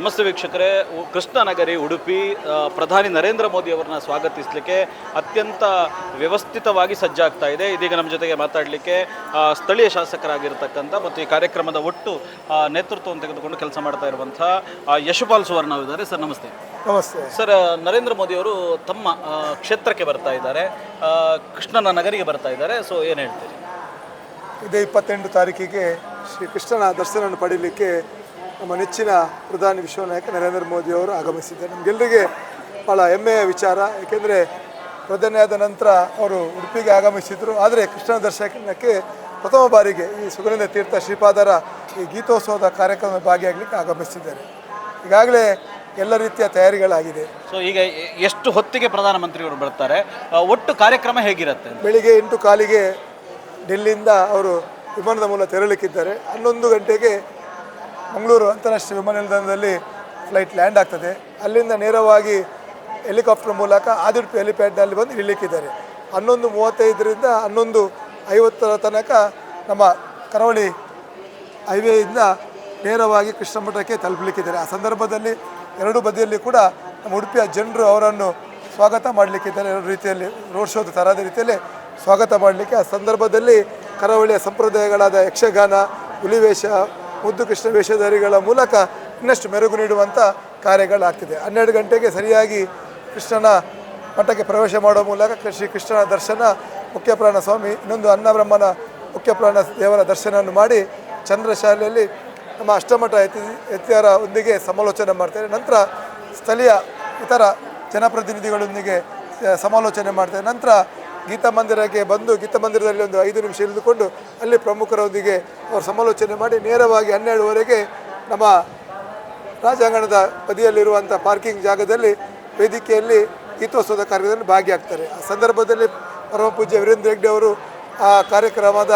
ನಮಸ್ತೆ ವೀಕ್ಷಕರೇ. ಕೃಷ್ಣನಗರಿ ಉಡುಪಿ ಪ್ರಧಾನಿ ನರೇಂದ್ರ ಮೋದಿ ಅವರನ್ನ ಸ್ವಾಗತಿಸಲಿಕ್ಕೆ ಅತ್ಯಂತ ವ್ಯವಸ್ಥಿತವಾಗಿ ಸಜ್ಜಾಗ್ತಾ ಇದೆ. ಇದೀಗ ನಮ್ಮ ಜೊತೆಗೆ ಮಾತಾಡಲಿಕ್ಕೆ ಸ್ಥಳೀಯ ಶಾಸಕರಾಗಿರ್ತಕ್ಕಂಥ ಮತ್ತು ಈ ಕಾರ್ಯಕ್ರಮದ ಒಟ್ಟು ನೇತೃತ್ವವನ್ನು ತೆಗೆದುಕೊಂಡು ಕೆಲಸ ಮಾಡ್ತಾ ಇರುವಂಥ ಯಶುಪಾಲ್ ಸುವರ್ಣ ಇದ್ದಾರೆ. ಸರ್ ನಮಸ್ತೆ. ನಮಸ್ತೆ. ಸರ್ ನರೇಂದ್ರ ಮೋದಿ ಅವರು ತಮ್ಮ ಕ್ಷೇತ್ರಕ್ಕೆ ಬರ್ತಾ ಇದ್ದಾರೆ. ಕೃಷ್ಣನ ನಗರಿಗೆ ಬರ್ತಾ ಇದ್ದಾರೆ. ಸೊ ಏನು ಹೇಳ್ತೀರಿ? ಇದೇ ಇಪ್ಪತ್ತೆಂಟು ತಾರೀಕಿಗೆ ಶ್ರೀ ಕೃಷ್ಣನ ದರ್ಶನವನ್ನು ಪಡೀಲಿಕ್ಕೆ ನಮ್ಮ ನೆಚ್ಚಿನ ಪ್ರಧಾನಿ ವಿಶ್ವನಾಯಕ ನರೇಂದ್ರ ಮೋದಿ ಅವರು ಆಗಮಿಸಿದ್ದಾರೆ. ನಮಗೆಲ್ಲರಿಗೆ ಭಾಳ ಹೆಮ್ಮೆಯ ವಿಚಾರ. ಏಕೆಂದರೆ ಪ್ರಧಾನಿಯಾದ ನಂತರ ಅವರು ಉಡುಪಿಗೆ ಆಗಮಿಸಿದರು. ಆದರೆ ಕೃಷ್ಣ ದರ್ಶನಕ್ಕೆ ಪ್ರಥಮ ಬಾರಿಗೆ ಈ ಸುಗಂಧ ತೀರ್ಥ ಶ್ರೀಪಾದರ ಈ ಗೀತೋತ್ಸವದ ಕಾರ್ಯಕ್ರಮ ಭಾಗಿಯಾಗಲಿಕ್ಕೆ ಆಗಮಿಸಿದ್ದಾರೆ. ಈಗಾಗಲೇ ಎಲ್ಲ ರೀತಿಯ ತಯಾರಿಗಳಾಗಿದೆ. ಸೊ ಈಗ ಎಷ್ಟು ಹೊತ್ತಿಗೆ ಪ್ರಧಾನಮಂತ್ರಿಯವರು ಬರ್ತಾರೆ? ಒಟ್ಟು ಕಾರ್ಯಕ್ರಮ ಹೇಗಿರುತ್ತೆ? ಬೆಳಿಗ್ಗೆ ಎಂಟು ಕಾಲಿಗೆ ಡೆಲ್ಲಿಯಿಂದ ಅವರು ವಿಮಾನದ ಮೂಲಕ ತೆರಳಿಕ್ಕಿದ್ದಾರೆ ಹನ್ನೊಂದು ಗಂಟೆಗೆ ಮಂಗಳೂರು ಅಂತಾರಾಷ್ಟ್ರೀಯ ವಿಮಾನ ನಿಲ್ದಾಣದಲ್ಲಿ ಫ್ಲೈಟ್ ಲ್ಯಾಂಡ್ ಆಗ್ತದೆ. ಅಲ್ಲಿಂದ ನೇರವಾಗಿ ಹೆಲಿಕಾಪ್ಟರ್ ಮೂಲಕ ಆದಿಡ್ಪಿ ಹೆಲಿಪ್ಯಾಡ್ನಲ್ಲಿ ಬಂದು ಇಳಿಲಿಕ್ಕಿದ್ದಾರೆ ಹನ್ನೊಂದು ಮೂವತ್ತೈದರಿಂದ ಹನ್ನೊಂದು ಐವತ್ತರ ತನಕ ನಮ್ಮ ಕರಾವಳಿ ಹೈವೇಯಿಂದ ನೇರವಾಗಿ ಕೃಷ್ಣಮಠಕ್ಕೆ ತಲುಪಲಿಕ್ಕಿದ್ದಾರೆ. ಆ ಸಂದರ್ಭದಲ್ಲಿ ಎರಡು ಬದಿಯಲ್ಲಿ ಕೂಡ ನಮ್ಮ ಉಡುಪಿಯ ಜನರು ಅವರನ್ನು ಸ್ವಾಗತ ಮಾಡಲಿಕ್ಕಿದ್ದಾರೆ. ಎರಡು ರೀತಿಯಲ್ಲಿ ರೋಡ್ ಶೋದ ತರಹದ ರೀತಿಯಲ್ಲಿ ಸ್ವಾಗತ ಮಾಡಲಿಕ್ಕೆ. ಆ ಸಂದರ್ಭದಲ್ಲಿ ಕರಾವಳಿಯ ಸಂಪ್ರದಾಯಗಳಾದ ಯಕ್ಷಗಾನ, ಹುಲಿವೇಷ ಮುದ್ದು ಕೃಷ್ಣ ವೇಷಧಾರಿಗಳ ಮೂಲಕ ಇನ್ನಷ್ಟು ಮೆರುಗು ನೀಡುವಂಥ ಕಾರ್ಯಗಳಾಗ್ತಿದೆ. ಹನ್ನೆರಡು ಗಂಟೆಗೆ ಸರಿಯಾಗಿ ಕೃಷ್ಣನ ಮಠಕ್ಕೆ ಪ್ರವೇಶ ಮಾಡುವ ಮೂಲಕ ಶ್ರೀ ಕೃಷ್ಣನ ದರ್ಶನ, ಮುಖ್ಯಪ್ರಾಣ ಸ್ವಾಮಿ, ಇನ್ನೊಂದು ಅನ್ನಬ್ರಹ್ಮನ ಮುಖ್ಯಪ್ರಾಣ ದೇವರ ದರ್ಶನವನ್ನು ಮಾಡಿ ಚಂದ್ರಶಾಲೆಯಲ್ಲಿ ನಮ್ಮ ಅಷ್ಟಮಠ ಎತ್ತಿ ಎತ್ತಿಯರ ಒಂದಿಗೆ ಸಮಾಲೋಚನೆ ಮಾಡ್ತೇವೆ. ನಂತರ ಸ್ಥಳೀಯ ಇತರ ಜನಪ್ರತಿನಿಧಿಗಳೊಂದಿಗೆ ಸಮಾಲೋಚನೆ ಮಾಡ್ತೇವೆ. ನಂತರ ಗೀತಾ ಮಂದಿರಕ್ಕೆ ಬಂದು ಗೀತಾ ಮಂದಿರದಲ್ಲಿ ಒಂದು ಐದು ನಿಮಿಷ ಇಳಿದುಕೊಂಡು ಅಲ್ಲಿ ಪ್ರಮುಖರೊಂದಿಗೆ ಅವರು ಸಮಾಲೋಚನೆ ಮಾಡಿ ನೇರವಾಗಿ ಹನ್ನೆರಡುವರೆಗೆ ನಮ್ಮ ರಾಜಾಂಗಣದ ಬದಿಯಲ್ಲಿರುವಂಥ ಪಾರ್ಕಿಂಗ್ ಜಾಗದಲ್ಲಿ ವೇದಿಕೆಯಲ್ಲಿ ಗೀತೋತ್ಸವದ ಕಾರ್ಯಕ್ರಮದಲ್ಲಿ ಭಾಗಿಯಾಗ್ತಾರೆ. ಆ ಸಂದರ್ಭದಲ್ಲಿ ಪರಮಪೂಜ್ಯ ವೀರೇಂದ್ರ ಹೆಗ್ಡೆ ಅವರು ಆ ಕಾರ್ಯಕ್ರಮದ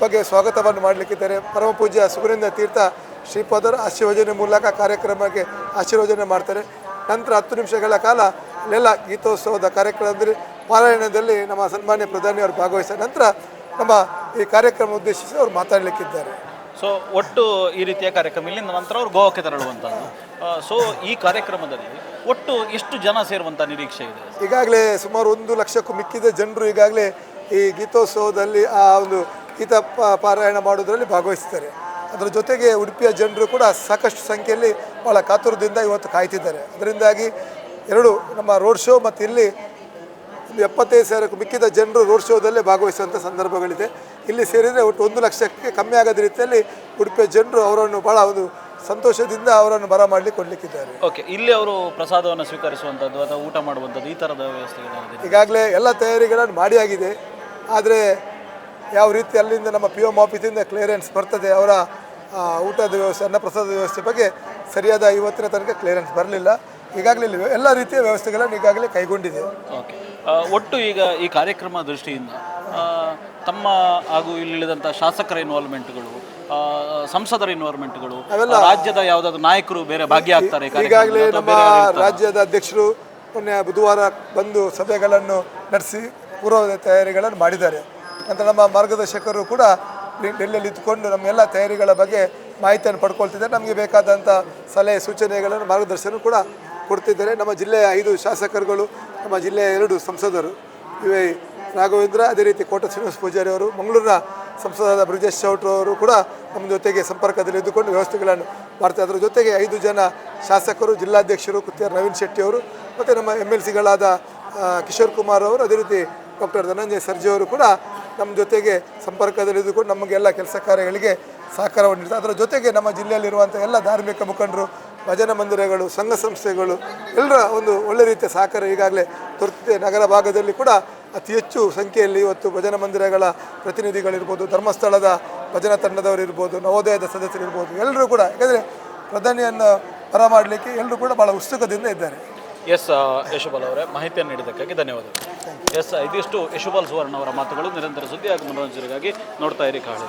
ಬಗ್ಗೆ ಸ್ವಾಗತವನ್ನು ಮಾಡಲಿಕ್ಕಿದ್ದಾರೆ. ಪರಮಪೂಜ್ಯ ಪೂಜ್ಯ ಸುಗರಿಂದ ತೀರ್ಥ ಶ್ರೀಪಾದರು ಆಶೀರ್ವಚನೆ ಮೂಲಕ ಕಾರ್ಯಕ್ರಮಕ್ಕೆ ಆಶೀರ್ವಚನೆ ಮಾಡ್ತಾರೆ. ನಂತರ ಹತ್ತು ನಿಮಿಷಗಳ ಕಾಲ ಅಲ್ಲೆಲ್ಲ ಗೀತೋತ್ಸವದ ಕಾರ್ಯಕ್ರಮದಲ್ಲಿ ಪಾರಾಯಣದಲ್ಲಿ ನಮ್ಮ ಸನ್ಮಾನ್ಯ ಪ್ರಧಾನಿಯವರು ಭಾಗವಹಿಸಿದ ನಂತರ ನಮ್ಮ ಈ ಕಾರ್ಯಕ್ರಮ ಉದ್ದೇಶಿಸಿ ಅವರು ಮಾತಾಡಲಿಕ್ಕಿದ್ದಾರೆ. ಸೊ ಒಟ್ಟು ಈ ರೀತಿಯ ಕಾರ್ಯಕ್ರಮ ಇಲ್ಲಿಂದ ನಂತರ ಅವರು ಗೋವಾಕ್ಕೆ ತೆರಳುವಂಥದ್ದು. ಸೊ ಈ ಕಾರ್ಯಕ್ರಮದಲ್ಲಿ ಒಟ್ಟು ಎಷ್ಟು ಜನ ಸೇರುವಂಥ ನಿರೀಕ್ಷೆ ಇದೆ? ಈಗಾಗಲೇ ಸುಮಾರು ಒಂದು ಲಕ್ಷಕ್ಕೂ ಮಿಕ್ಕಿದ ಜನರು ಈಗಾಗಲೇ ಈ ಗೀತೋತ್ಸವದಲ್ಲಿ ಆ ಒಂದು ಗೀತ ಪಾರಾಯಣ ಮಾಡೋದರಲ್ಲಿ ಭಾಗವಹಿಸ್ತಾರೆ ಅದರ ಜೊತೆಗೆ ಉಡುಪಿಯ ಜನರು ಕೂಡ ಸಾಕಷ್ಟು ಸಂಖ್ಯೆಯಲ್ಲಿ ಭಾಳ ಕಾತುರದಿಂದ ಇವತ್ತು ಕಾಯ್ತಿದ್ದಾರೆ. ಅದರಿಂದಾಗಿ ಎರಡು ನಮ್ಮ ರೋಡ್ ಶೋ ಮತ್ತು ಇಲ್ಲಿ ಎಪ್ಪತ್ತೈದು ಸಾವಿರಕ್ಕೂ ಮಿಕ್ಕಿದ ಜನರು ರೋಡ್ ಶೋದಲ್ಲೇ ಭಾಗವಹಿಸುವಂಥ ಸಂದರ್ಭಗಳಿದೆ. ಇಲ್ಲಿ ಸೇರಿದರೆ ಒಟ್ಟು ಒಂದು ಲಕ್ಷಕ್ಕೆ ಕಮ್ಮಿ ಆಗದ ರೀತಿಯಲ್ಲಿ ಉಡುಪಿಯ ಜನರು ಅವರನ್ನು ಭಾಳ ಒಂದು ಸಂತೋಷದಿಂದ ಅವರನ್ನು ಬರ ಮಾಡಲಿ ಕೊಡಲಿಕ್ಕಿದ್ದಾರೆ. ಓಕೆ ಇಲ್ಲಿ ಅವರು ಪ್ರಸಾದವನ್ನು ಸ್ವೀಕರಿಸುವಂಥದ್ದು ಅಥವಾ ಊಟ ಮಾಡುವಂಥದ್ದು ಈ ಥರದ ವ್ಯವಸ್ಥೆ ಈಗಾಗಲೇ ಎಲ್ಲ ತಯಾರಿಗಳನ್ನು ಮಾಡಿ ಆಗಿದೆ. ಆದರೆ ಯಾವ ರೀತಿ ಅಲ್ಲಿಂದ ನಮ್ಮ ಪಿ ಎಂ ಆಫೀಸಿಂದ ಕ್ಲಿಯರೆನ್ಸ್ ಬರ್ತದೆ ಅವರ ಊಟದ ವ್ಯವಸ್ಥೆ ಅನ್ನಪ್ರಸಾದದ ವ್ಯವಸ್ಥೆ ಬಗ್ಗೆ ಸರಿಯಾದ ಇವತ್ತಿನ ತನಕ ಕ್ಲಿಯರೆನ್ಸ್ ಬರಲಿಲ್ಲ. ಈಗಾಗಲೇ ಇಲ್ಲಿ ಎಲ್ಲ ರೀತಿಯ ವ್ಯವಸ್ಥೆಗಳನ್ನು ಈಗಾಗಲೇ ಕೈಗೊಂಡಿದೆ. ಓಕೆ. ಒಟ್ಟು ಈಗ ಈ ಕಾರ್ಯಕ್ರಮ ದೃಷ್ಟಿಯಿಂದ ತಮ್ಮ ಹಾಗೂ ಇಲ್ಲಿಳಿದಂಥ ಶಾಸಕರ ಇನ್ವಾಲ್ವ್ಮೆಂಟ್ಗಳು ಸಂಸದರ ಇನ್ವಾಲ್ವ್ಮೆಂಟ್ಗಳು ರಾಜ್ಯದ ಯಾವುದಾದ್ರು ನಾಯಕರು ಬೇರೆ ಭಾಗ್ಯ ಆಗ್ತಾರೆ ಈಗಾಗಲೇ ನಮ್ಮ? ರಾಜ್ಯದ ಅಧ್ಯಕ್ಷರು ಮೊನ್ನೆ ಬುಧವಾರ ಬಂದು ಸಭೆಗಳನ್ನು ನಡೆಸಿ ಪೂರ್ವ ತಯಾರಿಗಳನ್ನು ಮಾಡಿದ್ದಾರೆ. ನಂತರ ನಮ್ಮ ಮಾರ್ಗದರ್ಶಕರು ಕೂಡ ಡೆಲ್ಲಿಯಲ್ಲಿ ಇದ್ದುಕೊಂಡು ನಮ್ಮ ಎಲ್ಲ ತಯಾರಿಗಳ ಬಗ್ಗೆ ಮಾಹಿತಿಯನ್ನು ಪಡ್ಕೊಳ್ತಿದ್ದಾರೆ. ನಮಗೆ ಬೇಕಾದಂಥ ಸಲಹೆ ಸೂಚನೆಗಳನ್ನು ಮಾರ್ಗದರ್ಶನ ಕೂಡ ಕೊಡ್ತಿದ್ದಾರೆ. ನಮ್ಮ ಜಿಲ್ಲೆಯ ಐದು ಶಾಸಕರುಗಳು, ನಮ್ಮ ಜಿಲ್ಲೆಯ ಎರಡು ಸಂಸದರು ಇವೆ. ರಾಘವೇಂದ್ರ, ಅದೇ ರೀತಿ ಕೋಟ ಶ್ರೀನಿವಾಸ ಪೂಜಾರಿ ಅವರು, ಮಂಗಳೂರಿನ ಸಂಸದರಾದ ಬ್ರಿಜೇಶ್ ಚೌಟ್ರು ಅವರು ಕೂಡ ನಮ್ಮ ಜೊತೆಗೆ ಸಂಪರ್ಕದಲ್ಲಿ ಇದ್ದುಕೊಂಡು ವ್ಯವಸ್ಥೆಗಳನ್ನು ಮಾಡ್ತಾ ಅದರ ಜೊತೆಗೆ ಐದು ಜನ ಶಾಸಕರು, ಜಿಲ್ಲಾಧ್ಯಕ್ಷರು ಕುತ್ತಿಯಾರ್ ನವೀನ್ ಶೆಟ್ಟಿ ಅವರು ಮತ್ತು ನಮ್ಮ ಎಂ ಎಲ್ ಸಿಗಳಾದ ಕಿಶೋರ್ ಕುಮಾರ್ ಅವರು, ಅದೇ ರೀತಿ ಡಾಕ್ಟರ್ ಧನಂಜಯ ಸರ್ಜಿ ಅವರು ಕೂಡ ನಮ್ಮ ಜೊತೆಗೆ ಸಂಪರ್ಕದಲ್ಲಿ ಇದ್ದುಕೊಂಡು ನಮಗೆಲ್ಲ ಕೆಲಸ ಕಾರ್ಯಗಳಿಗೆ ಸಹಕಾರವನ್ನು ನೀಡ್ತಾರೆ. ಅದರ ಜೊತೆಗೆ ನಮ್ಮ ಜಿಲ್ಲೆಯಲ್ಲಿರುವಂಥ ಎಲ್ಲ ಧಾರ್ಮಿಕ ಮುಖಂಡರು ಭಜನಾ ಮಂದಿರಗಳು ಸಂಘ ಸಂಸ್ಥೆಗಳು ಎಲ್ಲರ ಒಂದು ಒಳ್ಳೆ ರೀತಿಯ ಸಹಕಾರ ಈಗಾಗಲೇ ತುರ್ತೆ ನಗರ ಭಾಗದಲ್ಲಿ ಕೂಡ ಅತಿ ಹೆಚ್ಚು ಸಂಖ್ಯೆಯಲ್ಲಿ ಇವತ್ತು ಭಜನಾ ಮಂದಿರಗಳ ಪ್ರತಿನಿಧಿಗಳಿರ್ಬೋದು ಧರ್ಮಸ್ಥಳದ ಭಜನಾ ತಂಡದವರಿರ್ಬೋದು ನವೋದಯದ ಸದಸ್ಯರಿರ್ಬೋದು ಎಲ್ಲರೂ ಕೂಡ. ಯಾಕಂದರೆ ಪ್ರಧಾನಿಯನ್ನು ಬರ ಮಾಡಲಿಕ್ಕೆ ಎಲ್ಲರೂ ಕೂಡ ಭಾಳ ಉತ್ಸುಕದಿಂದ ಇದ್ದಾರೆ. ಎಸ್ ಯಶುಬಾಲ್ ಅವರೇ ಮಾಹಿತಿಯನ್ನು ನೀಡಿದ್ದಕ್ಕಾಗಿ ಧನ್ಯವಾದಗಳು. ಎಸ್ ಇದಿಷ್ಟು ಯಶುಬಾಲ್ ಸುವರ್ಣ ಅವರ ಮಾತುಗಳು. ನಿರಂತರ ಸುದ್ದಿ ಹಾಗೂ ಮನೋರಂಜನೆಗಾಗಿ ನೋಡ್ತಾ ಇರಿ ಕಾಳಿ